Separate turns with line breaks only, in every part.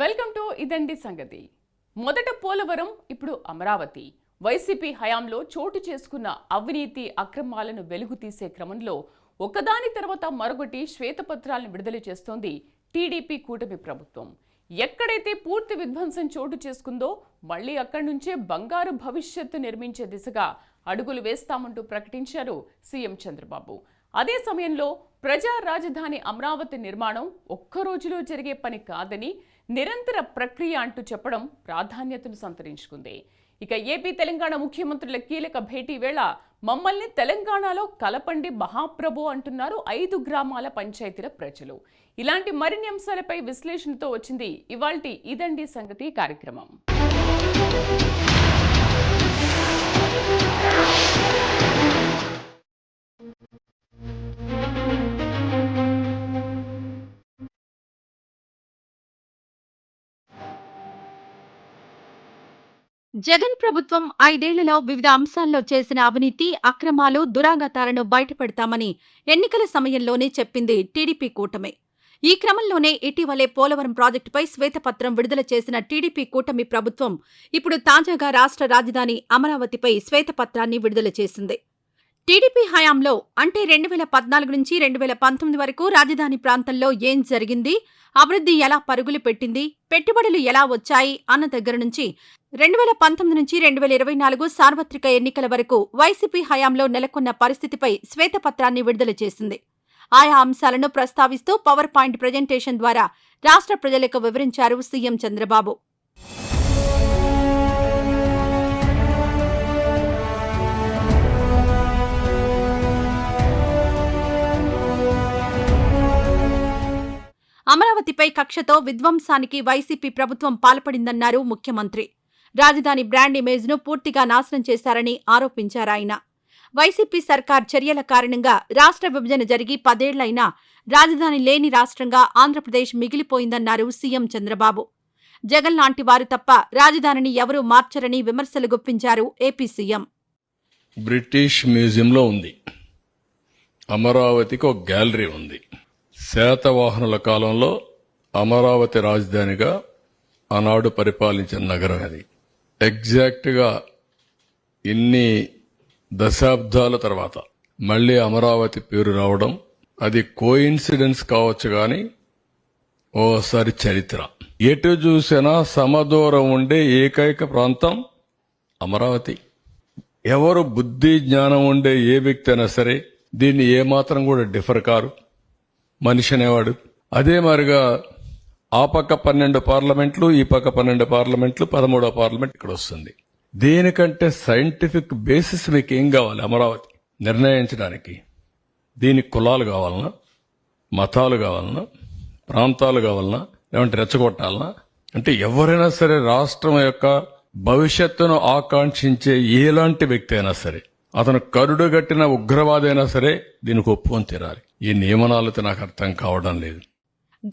Welcome to ఇదండి సంగతి. మొదట పోలవరం ఇప్పుడు అమరావతి. వైసీపీ హయాంలో చోటు చేసుకున్న అవినీతి అక్రమాలను వెలుగు తీసే క్రమంలో ఒకదాని తర్వాత మరొకటి శ్వేతపత్రాలను విడుదల చేస్తోంది టీడీపీ కూటమి ప్రభుత్వం. ఎక్కడైతే పూర్తి విధ్వంసం చోటు చేసుకుందో మళ్ళీ అక్కడి నుంచే బంగారు భవిష్యత్తు నిర్మించే దిశగా అడుగులు వేస్తామంటూ ప్రకటించారు సీఎం చంద్రబాబు. అదే సమయంలో ప్రజా రాజధాని అమరావతి నిర్మాణం ఒక్క రోజులో జరిగే పని కాదని నిరంతర ప్రక్రియ అంటూ చెప్పడం ప్రాధాన్యతను సంతరించుకుంది. ఇక ఏపీ తెలంగాణ ముఖ్యమంత్రుల కీలక భేటీ వేళ మమ్మల్ని తెలంగాణలో కలపండి మహాప్రభు అంటున్నారు ఐదు గ్రామాల పంచాయతీల ప్రజలు. ఇలాంటి మరిన్ని అంశాలపై విశ్లేషణతో వచ్చింది ఇవాల్టి ఇదండి సంగతి కార్యక్రమం.
జగన్ ప్రభుత్వం ఐదేళ్ళలో వివిధ అంశాల్లో చేసిన అవినీతి అక్రమాలు దురాగతాలను బయటపెడతామని ఎన్నికల సమయంలోనే చెప్పింది టీడీపీ కూటమి. ఈ క్రమంలోనే ఇటీవలే పోలవరం ప్రాజెక్టుపై శ్వేతపత్రం విడుదల చేసిన టీడీపీ కూటమి ప్రభుత్వం ఇప్పుడు తాజాగా రాష్ట్ర రాజధాని అమరావతిపై శ్వేతపత్రాన్ని విడుదల చేసింది. టీడీపీ హయాంలో అంటే రెండు వేల పద్నాలుగు నుంచి రెండు వేల పంతొమ్మిది వరకు రాజధాని ప్రాంతంలో ఏం జరిగింది అభివృద్ధి ఎలా పరుగులు పెట్టింది పెట్టుబడులు ఎలా వచ్చాయి అన్న దగ్గర నుంచి రెండు వేల పంతొమ్మిది నుంచి రెండు వేల ఇరవై నాలుగు సార్వత్రిక ఎన్నికల వరకు వైసీపీ హయాంలో నెలకొన్న పరిస్థితిపై శ్వేతపత్రాన్ని విడుదల చేసింది. ఆయా అంశాలను ప్రస్తావిస్తూ పవర్ పాయింట్ ప్రజెంటేషన్ ద్వారా రాష్ట్ర ప్రజలకు వివరించారు సీఎం చంద్రబాబు. అమరావతిపై కక్షతో విధ్వంసానికి వైసీపీ ప్రభుత్వం పాల్పడిందన్నారు ముఖ్యమంత్రి. రాజధాని బ్రాండ్ ఇమేజ్ను పూర్తిగా నాశనం చేశారని ఆరోపించారాయన వైసీపీ సర్కార్ చర్యల కారణంగా రాష్ట్ర విభజన జరిగి పదేళ్ళైనా రాజధాని లేని రాష్ట్రంగా ఆంధ్రప్రదేశ్ మిగిలిపోయిందన్నారు సీఎం చంద్రబాబు. జగన్ లాంటి వారు తప్ప రాజధానిని ఎవరూ మార్చరని విమర్శలు గుప్పించారు ఏపీ సీఎం.
బ్రిటిష్ మ్యూజియంలో ఉంది. అమరావతికి ఒక గ్యాలరీ ఉంది. శాతవాహనుల కాలంలో అమరావతి రాజధానిగా ఆనాడు పరిపాలించిన నగరం అది. ఎగ్జాక్ట్గా ఇన్ని దశాబ్దాల తర్వాత మళ్ళీ అమరావతి పేరు రావడం అది కోయిన్సిడెన్స్ కావచ్చు కానీ ఓసారి చరిత్ర. ఎటు చూసినా సమదూరం ఉండే ఏకైక ప్రాంతం అమరావతి. ఎవరు బుద్ధి జ్ఞానం ఉండే ఏ వ్యక్తి అయినా సరే దీన్ని ఏమాత్రం కూడా డిఫర్ కారు. మనిషి అనేవాడు. అదే మరిగా ఆ పక్క పన్నెండు పార్లమెంట్లు ఈ పక్క పన్నెండు పార్లమెంట్లు పదమూడో పార్లమెంట్ ఇక్కడ వస్తుంది. దేనికంటే సైంటిఫిక్ బేసిస్ మీకు ఏం కావాలి అమరావతి నిర్ణయించడానికి? దీనికి కులాలు కావాలన్నా మతాలు కావాలన్నా ప్రాంతాలు కావాలన్నా లేదంటే రెచ్చగొట్టాలనా? అంటే ఎవరైనా సరే రాష్ట్రం యొక్క భవిష్యత్తును ఆకాంక్షించే ఎలాంటి వ్యక్తి అయినా సరే అతను కరుడుగట్టిన ఉగ్రవాదైనా అయినా సరే దీనికి ఒప్పుకొని తీరాలి. ఈ నియమనాలతో నాకు అర్థం కావడం లేదు.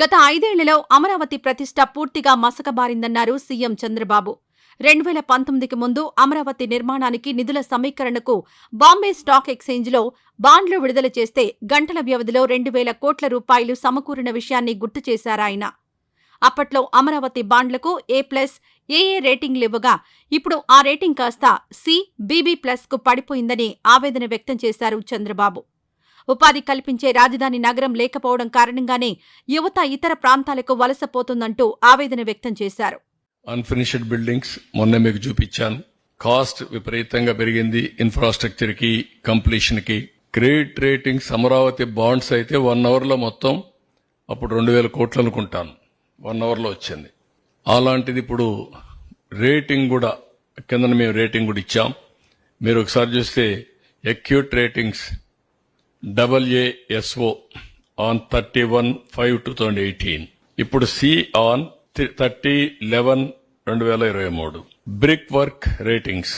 గత ఐదేళ్ళలో అమరావతి ప్రతిష్ట పూర్తిగా మసకబారిందన్నారు సీఎం చంద్రబాబు. రెండు వేల పంతొమ్మిదికి ముందు అమరావతి నిర్మాణానికి నిధుల సమీకరణకు బాంబే స్టాక్ ఎక్స్చేంజ్లో బాండ్లు విడుదల చేస్తే గంటల వ్యవధిలో రెండు వేల కోట్ల రూపాయలు సమకూరిన విషయాన్ని గుర్తు చేశారాయన అప్పట్లో అమరావతి బాండ్లకు ఏ ప్లస్ ఏఏ రేటింగ్లివ్వగా ఇప్పుడు ఆ రేటింగ్ కాస్త సి బీబీ ప్లస్కు పడిపోయిందని ఆవేదన వ్యక్తం చేశారు చంద్రబాబు. ఉపాధి కల్పించే రాజధాని నగరం లేకపోవడం కారణంగానే యువత ఇతర ప్రాంతాలకు వలసపోతుందంటూ ఆవేదన వ్యక్తం చేశారు.
అన్ఫినిష్డ్ బిల్డింగ్స్ మొన్న మీకు చూపించాను. కాస్ట్ విపరీతంగా పెరిగింది ఇన్ఫ్రాస్ట్రక్చర్కి కంప్లీషన్కి క్రెడిట్ రేటింగ్స్ అమరావతి బాండ్స్ అయితే వన్ అవర్లో మొత్తం అప్పుడు రెండు వేల కోట్లు అనుకుంటాను. వన్ అవర్లో వచ్చింది. అలాంటిది ఇప్పుడు రేటింగ్ కూడా కింద మేము రేటింగ్ కూడా ఇచ్చాం. మీరు ఒకసారి చూస్తే Acuite ratings WASO on thirty one five two thousand eighteen ఇప్పుడు సి ఆన్ థర్టీ లెవెన్ రెండు వేల ఇరవై మూడు Brickwork ratings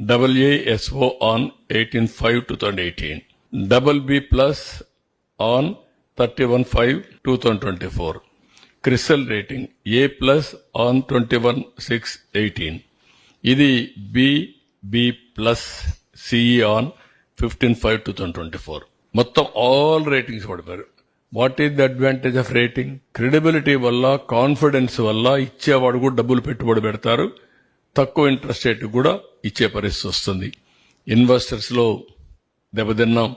WASO on eighteen five two thousand eighteen double B plus on thirty one five two thousand twenty four CRISIL rating A plus on twenty one six eighteen ఇది B B plus CE on fifteen five two thousand twenty four. మొత్తం all ratings పడిపోయారు. What is the advantage of rating credibility వల్ల confidence వల్ల ఇచ్చేవాడు కూడా డబ్బులు పెట్టుబడి పెడతారు. తక్కువ ఇంట్రెస్ట్ రేట్ కూడా ఇచ్చే పరిస్థితి వస్తుంది. ఇన్వెస్టర్స్లో దెబ్బతిన్నాం.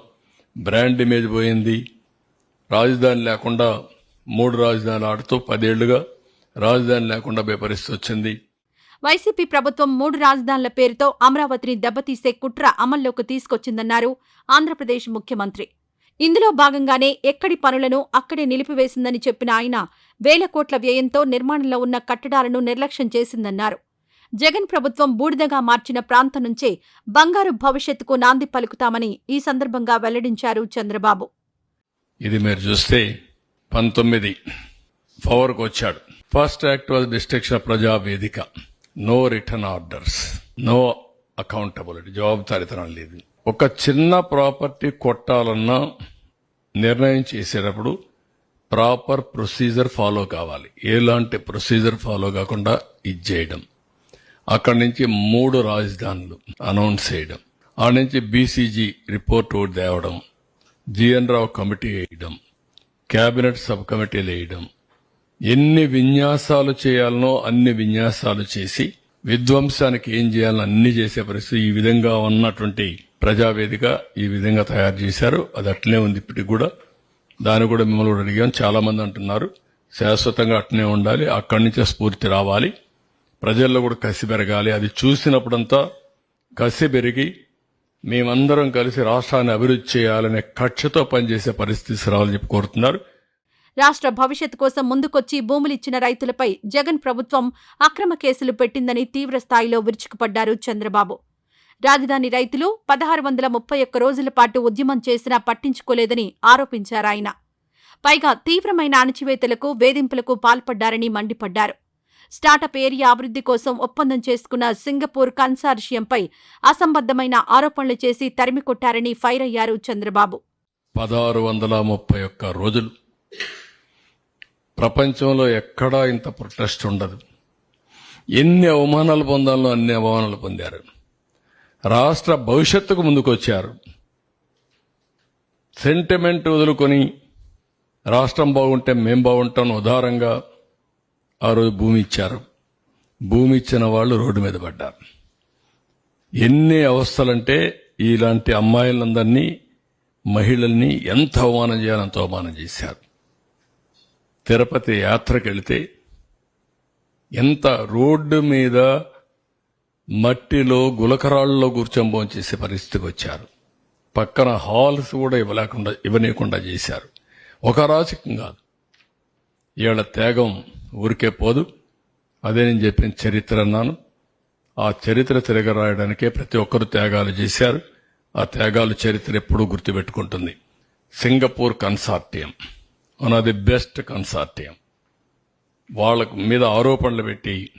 బ్రాండ్ ఇమేజ్ పోయింది. రాజధాని లేకుండా మూడు రాజధానులు ఆడుతూ పదేళ్ళుగా రాజధాని లేకుండా పోయే పరిస్థితి వచ్చింది.
వైసీపీ ప్రభుత్వం మూడు రాజధానుల పేరుతో అమరావతిని దెబ్బతీసే కుట్ర అమల్లోకి తీసుకొచ్చిందన్నారు ఆంధ్రప్రదేశ్ ముఖ్యమంత్రి. ఇందులో భాగంగానే ఎక్కడి పనులను అక్కడే నిలిపివేసిందని చెప్పిన ఆయన వేల కోట్ల వ్యయంతో నిర్మాణంలో ఉన్న కట్టడాలను నిర్లక్ష్యం చేసిందన్నారు. జగన్ ప్రభుత్వం బూడిదగా మార్చిన ప్రాంతం నుంచే బంగారు భవిష్యత్తుకు నాంది పలుకుతామని ఈ సందర్భంగా వెల్లడించారు చంద్రబాబు.
ఇది మీరు చూస్తే పంతొమ్మిది పవర్కి వచ్చాడు first act was destruction Praja Vedika no return orders no accountability జవాబుదారితనం లేదు ఒక చిన్న ప్రాపర్టీ కొట్టాలన్నా నిర్ణయం చేసేటప్పుడు ప్రాపర్ ప్రొసీజర్ ఫాలో కావాలి. ఎలాంటి ప్రొసీజర్ ఫాలో కాకుండా ఇది చేయడం. అక్కడి నుంచి మూడు రాజధానులు అనౌన్స్ చేయడం. ఆ నుంచి బీసీజీ రిపోర్ట్ తేవడం. జిఎన్ రావు కమిటీ వేయడం. కేబినెట్ సబ్ కమిటీలు వేయడం. ఎన్ని విన్యాసాలు చేయాలనో అన్ని విన్యాసాలు చేసి విధ్వంసానికి ఏం చేయాలని అన్ని చేసే పరిస్థితి ఈ విధంగా ఉన్నటువంటి ప్రజావేదిక ఈ విధంగా తయారు చేశారు. అది అట్లనే ఉంది ఇప్పటికి కూడా. దాన్ని కూడా మిమ్మల్ని కూడా అడిగాం. చాలా మంది అంటున్నారు. శాశ్వతంగా అట్నే ఉండాలి. అక్కడి నుంచే స్ఫూర్తి రావాలి. ప్రజల్లో కూడా కసి పెరగాలి. అది చూసినప్పుడంతా కసి పెరిగి మేమందరం కలిసి రాష్ట్రాన్ని అభివృద్ధి చేయాలనే కక్షతో పనిచేసే పరిస్థితి రావాలని చెప్పి కోరుతున్నారు.
రాష్ట్ర భవిష్యత్తు కోసం ముందుకొచ్చి భూములిచ్చిన రైతులపై జగన్ ప్రభుత్వం అక్రమ కేసులు పెట్టిందని తీవ్ర స్థాయిలో విరుచుకుపడ్డారు చంద్రబాబు. రాజధాని రైతులు పదహారు వందల ముప్పై ఒక్క రోజుల పాటు ఉద్యమం చేసినా పట్టించుకోలేదని ఆరోపించారాయన పైగా తీవ్రమైన అణచివేతలకు వేధింపులకు పాల్పడ్డారని మండిపడ్డారు. స్టార్టప్ ఏరియా అభివృద్ధి కోసం ఒప్పందం చేసుకున్న సింగపూర్ కన్సార్షియంపై అసంబద్ధమైన ఆరోపణలు చేసి తరిమికొట్టారని ఫైర్ అయ్యారు చంద్రబాబు.
పదహారు వందల ముప్పై ఒక్క రోజులు ప్రపంచంలో ఎక్కడా ఇంత ప్రొటెస్ట్ ఉండదు. ఎన్ని అవమానాలు పొందాలో అన్ని అవమానాలు పొందారు. రాష్ట్ర భవిష్యత్తుకు ముందుకొచ్చారు. సెంటిమెంట్ వదులుకొని రాష్ట్రం బాగుంటే మేం బాగుంటాం ఉదారంగా ఆ రోజు భూమి ఇచ్చారు. భూమి ఇచ్చిన వాళ్ళు రోడ్డు మీద పడ్డారు. ఎన్ని అవస్థలంటే ఇలాంటి అమ్మాయిలందరినీ మహిళల్ని ఎంత అవమానం చేయాలంత అవమానం చేశారు. తిరుపతి యాత్రకు వెళితే ఎంత రోడ్డు మీద మట్టిలో గులకరాళ్ళలో కూర్చొని భోంచేసే చేసే పరిస్థితికి వచ్చారు. పక్కన హాల్స్ కూడా ఇవ్వలేకుండా ఇవ్వనీయకుండా చేశారు. ఒక రాజకీయం కాదు. ఈళ్ళ త్యాగం ఊరికే పోదు. అదే నేను చెప్పిన చరిత్ర అన్నాను. ఆ చరిత్ర తిరగరాయడానికే ప్రతి ఒక్కరు త్యాగాలు చేశారు. ఆ త్యాగాలు చరిత్ర ఎప్పుడూ గుర్తుపెట్టుకుంటుంది. Singapore consortium. One of the best consortium వాళ్ళ మీద ఆరోపణలు పెట్టి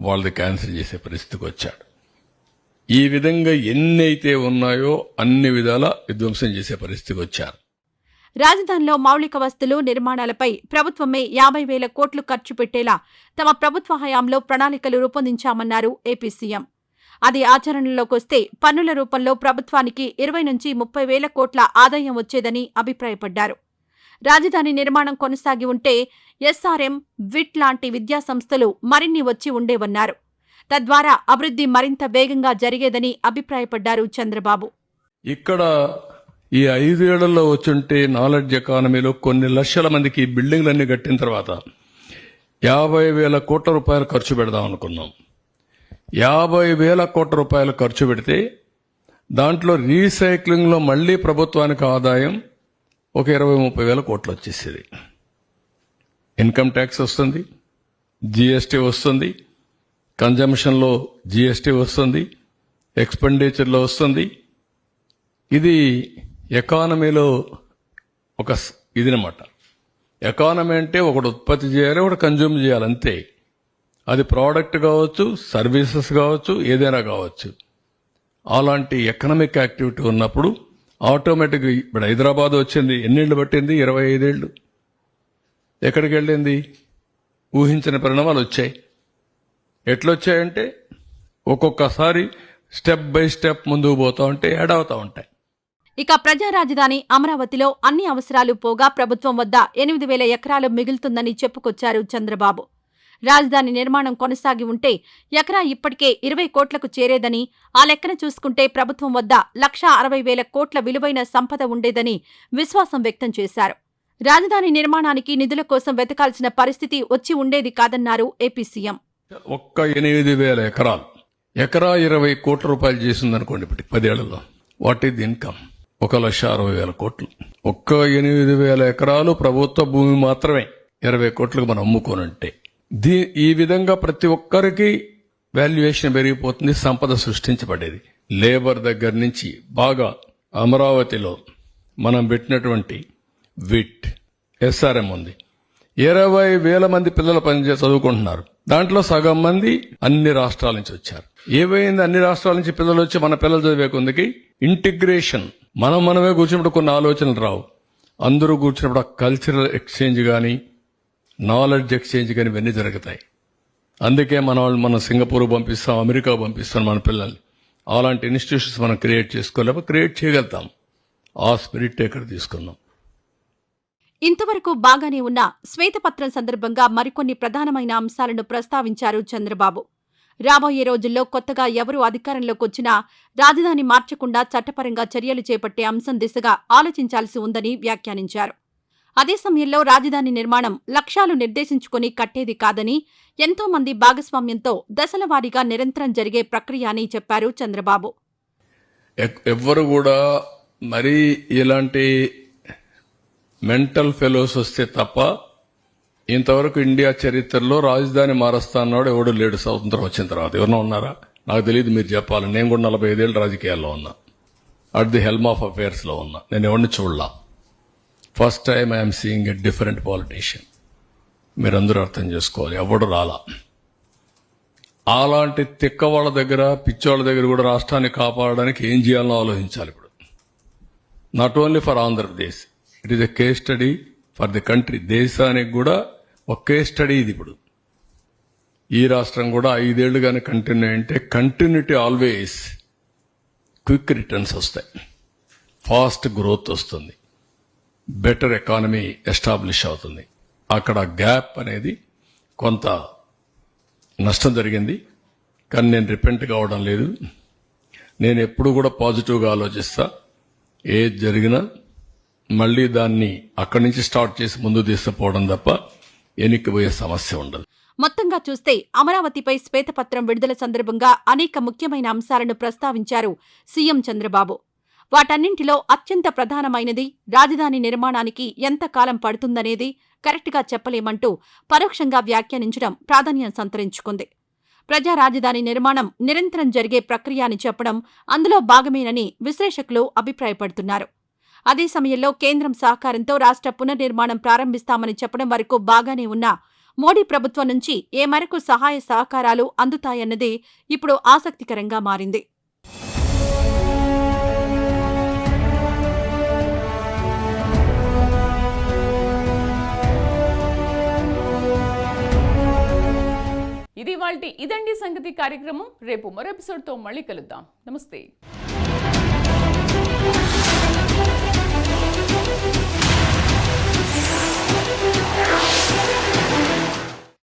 వాళ్ళది క్యాన్సిల్ చేసే పరిస్థితికి వచ్చాడు. ఈ విధంగా ఎన్ని అయితే ఉన్నాయో అన్ని విధాల విధ్వంసం చేసే పరిస్థితికి వచ్చారు.
రాజధానిలో మౌలిక వస్తులు నిర్మాణాలపై ప్రభుత్వమే యాభై వేల కోట్లు ఖర్చు పెట్టేలా తమ ప్రభుత్వ హయాంలో ప్రణాళికలు రూపొందించామన్నారు ఏపీ సీఎం. అది ఆచరణలోకొస్తే పన్నుల రూపంలో ప్రభుత్వానికి ఇరవై నుంచి ముప్పై వేల కోట్ల ఆదాయం వచ్చేదని అభిప్రాయపడ్డారు. రాజధాని నిర్మాణం కొనసాగి ఉంటే ఎస్ఆర్ఎం విట్ లాంటి విద్యా సంస్థలు మరిన్ని వచ్చి ఉండేవన్నారు. తద్వారా అభివృద్ధి మరింత వేగంగా జరిగేదని అభిప్రాయపడ్డారు చంద్రబాబు.
ఇక్కడ ఈ ఐదేళ్ళలో వచ్చుంటే నాలెడ్జ్ ఎకానమీలో కొన్ని లక్షల మందికి బిల్డింగ్లన్నీ కట్టిన తర్వాత యాభై వేల కోట్ల రూపాయలు ఖర్చు పెడదాం అనుకున్నాం. యాభై వేల కోట్ల రూపాయలు ఖర్చు పెడితే దాంట్లో రీసైక్లింగ్లో మళ్ళీ ప్రభుత్వానికి ఆదాయం ఒక ఇరవై ముప్పై వేల కోట్లు వచ్చేసేది. ఇన్కమ్ ట్యాక్స్ వస్తుంది జిఎస్టీ వస్తుంది కన్జంప్షన్లో జీఎస్టీ వస్తుంది ఎక్స్పెండిచర్లో వస్తుంది. ఇది ఎకానమీలో ఒక స్- ఇదినమాట ఎకానమీ అంటే ఒకటి ఉత్పత్తి చేయాలి ఒకటి కన్జ్యూమ్ చేయాలి అంతే. అది ప్రోడక్ట్ కావచ్చు సర్వీసెస్ కావచ్చు ఏదైనా కావచ్చు. అలాంటి ఎకనామిక్ యాక్టివిటీ ఉన్నప్పుడు ఆటోమేటిక్గా ఇప్పుడు హైదరాబాద్ వచ్చింది. ఎన్నేళ్ళు పట్టింది? ఇరవై ఐదేళ్ళు ఎక్కడికి వెళ్ళింది? ఊహించిన పరిణామాలు వచ్చాయి. ఎట్లొచ్చాయంటే ఒక్కొక్కసారి స్టెప్ బై స్టెప్ ముందుకు పోతా ఉంటే యాడ్ ఉంటాయి.
ఇక ప్రజా రాజధాని అమరావతిలో అన్ని అవసరాలు పోగా ప్రభుత్వం వద్ద ఎనిమిది వేల ఎకరాలు మిగులుతుందని చెప్పుకొచ్చారు చంద్రబాబు. రాజధాని నిర్మాణం కొనసాగి ఉంటే ఎకరా ఇప్పటికే ఇరవై కోట్లకు చేరేదని ఆ లెక్కన చూసుకుంటే ప్రభుత్వం వద్ద లక్షా అరవై వేల కోట్ల విలువైన సంపద ఉండేదని విశ్వాసం వ్యక్తం చేశారు. రాజధాని నిర్మాణానికి నిధుల కోసం వెతకాల్సిన పరిస్థితి వచ్చి ఉండేది కాదన్నారు ఏపీ సీఎం.
ఒక్క ఎనిమిది వేల ఎకరాలు. ఎకరా ఇరవై కోట్ల రూపాయలు చేసింది అనుకోండి ఇప్పటికి పదేళ్ళలో. వాట్ ఈజ్ ఇన్కమ్ ఒక లక్ష అరవై వేల కోట్లు. ఒక్క ఎనిమిది వేల ఎకరాలు ప్రభుత్వ భూమి మాత్రమే. ఇరవై కోట్లకు మనం అమ్ముకోనంటే. దీ ఈ విధంగా ప్రతి ఒక్కరికి వాల్యుయేషన్ పెరిగిపోతుంది సంపద సృష్టించబడేది. లేబర్ దగ్గర నుంచి బాగా అమరావతిలో మనం పెట్టినటువంటి విట్ ఎస్ఆర్ఎం ఉంది. ఇరవై వేల మంది పిల్లలు పనిచే చదువుకుంటున్నారు. దాంట్లో సగం మంది అన్ని రాష్ట్రాల నుంచి వచ్చారు. ఏమైంది అన్ని రాష్ట్రాల నుంచి పిల్లలు వచ్చి మన పిల్లలు చదివే కొందికి ఇంటిగ్రేషన్. మనం మనమే కూర్చున్నప్పుడు కొన్ని ఆలోచనలు రావు. అందరూ కూర్చున్నప్పుడు ఆ కల్చరల్ ఎక్స్చేంజ్ కానీ నాలెడ్జ్ ఎక్స్చేంజ్ కానీ ఇవన్నీ జరుగుతాయి. అందుకే మన వాళ్ళు మనం సింగపూర్ పంపిస్తాం అమెరికా పంపిస్తాం మన పిల్లల్ని. అలాంటి ఇన్స్టిట్యూషన్స్ మనం క్రియేట్ చేసుకోలేము క్రియేట్ చేయగలుగుతాం. ఆ స్పిరిట్ ఇక్కడ తీసుకుందాం.
ఇంతవరకు బాగానే ఉన్న శ్వేతపత్రం సందర్భంగా మరికొన్ని ప్రధానమైన అంశాలను ప్రస్తావించారు చంద్రబాబు. రాబోయే రోజుల్లో కొత్తగా ఎవరు అధికారంలోకి వచ్చినా రాజధాని మార్చకుండా చట్టపరంగా చర్యలు చేపట్టే అంశం దిశగా ఆలోచించాల్సి ఉందని వ్యాఖ్యానించారు. అదే సమయంలో రాజధాని నిర్మాణం లక్ష్యాలు నిర్దేశించుకుని కట్టేది కాదని ఎంతో మంది భాగస్వామ్యంతో దశలవారీగా నిరంతరం జరిగే ప్రక్రియ అని చెప్పారు చంద్రబాబు.
ఎవ్వరు కూడా మరీ ఇలాంటి మెంటల్ ఫెలోస్ వస్తే తప్ప ఇంతవరకు ఇండియా చరిత్రలో రాజధాని మారుస్తా ఎవడు లేడు. స్వతంత్రం వచ్చిన తర్వాత ఎవరన్నా ఉన్నారా? నాకు తెలియదు మీరు చెప్పాలి నేను కూడా నలభై ఐదేళ్ళు రాజకీయాల్లో ఉన్నా. అట్ ది హెల్మ్ ఆఫ్ అఫేర్స్లో ఉన్నా. నేను ఎవరిని చూడలా? First time I'm seeing a different politician మీరందరూ అర్థం చేసుకోవాలి. ఎవడు రాలా? అలాంటి తిక్క వాళ్ళ దగ్గర పిచ్చోళ్ళ దగ్గర కూడా రాష్ట్రాన్ని కాపాడడానికి ఏం చేయాలో ఆలోచించాలి ఇప్పుడు. Not only for Andhra Pradesh it is a case study for the country దేశానికి కూడా ఒక కేస్ స్టడీ ఇది ఇప్పుడు. ఈ రాష్ట్రం కూడా ఐదేళ్ళుగానే కంటిన్యూ అంటే కంటిన్యూటీ ఆల్వేస్ క్విక్ రిటర్న్స్ వస్తాయి. ఫాస్ట్ గ్రోత్ వస్తుంది. బెటర్ ఎకానమీ ఎస్టాబ్లిష్ అవుతుంది. అక్కడ గ్యాప్ అనేది కొంత నష్టం జరిగింది. కానీ నేను రిపెంట్ కావడం లేదు. నేను ఎప్పుడు కూడా పాజిటివ్గా ఆలోచిస్తా. ఏది జరిగినా మళ్ళీ దాన్ని అక్కడి నుంచి స్టార్ట్ చేసి ముందు తీసుకుపోవడం తప్ప ఎనిక్కిపోయే సమస్య ఉండదు.
మొత్తంగా చూస్తే అమరావతిపై శ్వేతపత్రం విడుదల సందర్భంగా అనేక ముఖ్యమైన అంశాలను ప్రస్తావించారు సీఎం చంద్రబాబు. వాటన్నింటిలో అత్యంత ప్రధానమైనది రాజధాని నిర్మాణానికి ఎంత కాలం పడుతుందనేది కరెక్ట్గా చెప్పలేమంటూ పరోక్షంగా వ్యాఖ్యానించడం ప్రాధాన్యం సంతరించుకుంది. ప్రజా రాజధాని నిర్మాణం నిరంతరం జరిగే ప్రక్రియ అని చెప్పడం అందులో భాగమేనని విశ్లేషకులు అభిప్రాయపడుతున్నారు. అదే సమయంలో కేంద్రం సహకారంతో రాష్ట్ర పునర్నిర్మాణం ప్రారంభిస్తామని చెప్పడం వరకు బాగానే ఉన్నా మోడీ ప్రభుత్వం నుంచి ఏ మేరకు సహాయ సహకారాలు అందుతాయన్నదే ఇప్పుడు ఆసక్తికరంగా మారింది.
ఇది వాళ్ళ ఇదండి సంగతి కార్యక్రమం. రేపు మరో ఎపిసోడ్తో మళ్ళీ కలుద్దాం. నమస్తే.